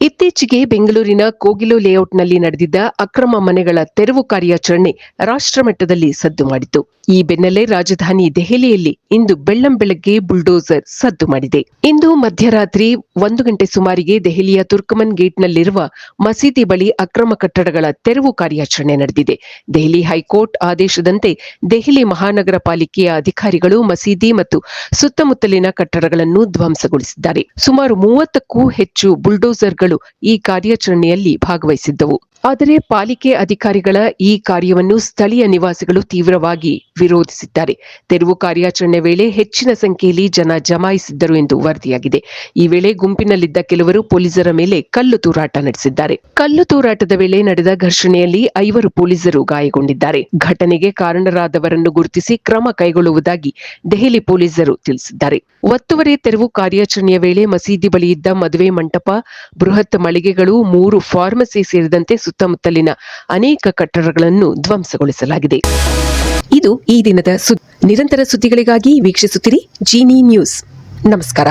ಇತ್ತೀಚೆಗೆ ಬೆಂಗಳೂರಿನ ಕೋಗಿಲು ಲೇಔಟ್ನಲ್ಲಿ ನಡೆದಿದ್ದ ಅಕ್ರಮ ಮನೆಗಳ ತೆರವು ಕಾರ್ಯಾಚರಣೆ ರಾಷ್ಟ್ರಮಟ್ಟದಲ್ಲಿ ಸದ್ದು ಮಾಡಿತು ಈ ಬೆನ್ನಲ್ಲೇ ರಾಜಧಾನಿ ದೆಹಲಿಯಲ್ಲಿ ಇಂದು ಬೆಳ್ಳಂ ಬೆಳಗ್ಗೆ ಬುಲ್ಡೋಸರ್ ಸದ್ದು ಮಾಡಿದೆ. ಇಂದು ಮಧ್ಯರಾತ್ರಿ ಒಂದು ಗಂಟೆ ಸುಮಾರಿಗೆ ದೆಹಲಿಯ ತುರ್ಕಮನ್ ಗೇಟ್ನಲ್ಲಿರುವ ಮಸೀದಿ ಬಳಿ ಅಕ್ರಮ ಕಟ್ಟಡಗಳ ತೆರವು ಕಾರ್ಯಾಚರಣೆ ನಡೆದಿದೆ. ದೆಹಲಿ ಹೈಕೋರ್ಟ್ ಆದೇಶದಂತೆ ದೆಹಲಿ ಮಹಾನಗರ ಪಾಲಿಕೆಯ ಅಧಿಕಾರಿಗಳು ಮಸೀದಿ ಮತ್ತು ಸುತ್ತಮುತ್ತಲಿನ ಕಟ್ಟಡಗಳನ್ನು ಧ್ವಂಸಗೊಳಿಸಿದ್ದಾರೆ. ಸುಮಾರು ಮೂವತ್ತಕ್ಕೂ ಹೆಚ್ಚು ಬುಲ್ಡೋಸರ್ಗಳು ಈ ಕಾರ್ಯಾಚರಣೆಯಲ್ಲಿ ಭಾಗವಹಿಸಿದ್ದವು. ಆದರೆ ಪಾಲಿಕೆ ಅಧಿಕಾರಿಗಳ ಈ ಕಾರ್ಯವನ್ನು ಸ್ಥಳೀಯ ನಿವಾಸಿಗಳು ತೀವ್ರವಾಗಿ ವಿರೋಧಿಸಿದ್ದಾರೆ. ತೆರವು ಕಾರ್ಯಾಚರಣೆ ವೇಳೆ ಹೆಚ್ಚಿನ ಸಂಖ್ಯೆಯಲ್ಲಿ ಜನ ಜಮಾಯಿಸಿದ್ದರು ಎಂದು ವರದಿಯಾಗಿದೆ. ಈ ವೇಳೆ ಗುಂಪಿನಲ್ಲಿದ್ದ ಕೆಲವರು ಪೊಲೀಸರ ಮೇಲೆ ಕಲ್ಲು ತೂರಾಟ ನಡೆಸಿದ್ದಾರೆ. ಕಲ್ಲು ತೂರಾಟದ ವೇಳೆ ನಡೆದ ಘರ್ಷಣೆಯಲ್ಲಿ ಐವರು ಪೊಲೀಸರು ಗಾಯಗೊಂಡಿದ್ದಾರೆ. ಘಟನೆಗೆ ಕಾರಣರಾದವರನ್ನು ಗುರುತಿಸಿ ಕ್ರಮ ಕೈಗೊಳ್ಳುವುದಾಗಿ ದೆಹಲಿ ಪೊಲೀಸರು ತಿಳಿಸಿದ್ದಾರೆ. ಒತ್ತುವರಿ ತೆರವು ಕಾರ್ಯಾಚರಣೆಯ ವೇಳೆ ಮಸೀದಿ ಬಳಿಯಿದ್ದ ಮದುವೆ ಮಂಟಪ, ಬೃಹತ್ ಮಳಿಗೆಗಳು, ಮೂರು ಫಾರ್ಮಸಿ ಸೇರಿದಂತೆ ಸುತ್ತಮುತ್ತಲಿನ ಅನೇಕ ಕಟ್ಟಡಗಳನ್ನು ಧ್ವಂಸಗೊಳಿಸಲಾಗಿದೆ. ಇದು ಈ ದಿನದ ಸುದ್ದಿ. ನಿರಂತರ ಸುದ್ದಿಗಳಿಗಾಗಿ ವೀಕ್ಷಿಸುತ್ತಿರಿ ಜೀನಿ ನ್ಯೂಸ್. ನಮಸ್ಕಾರ.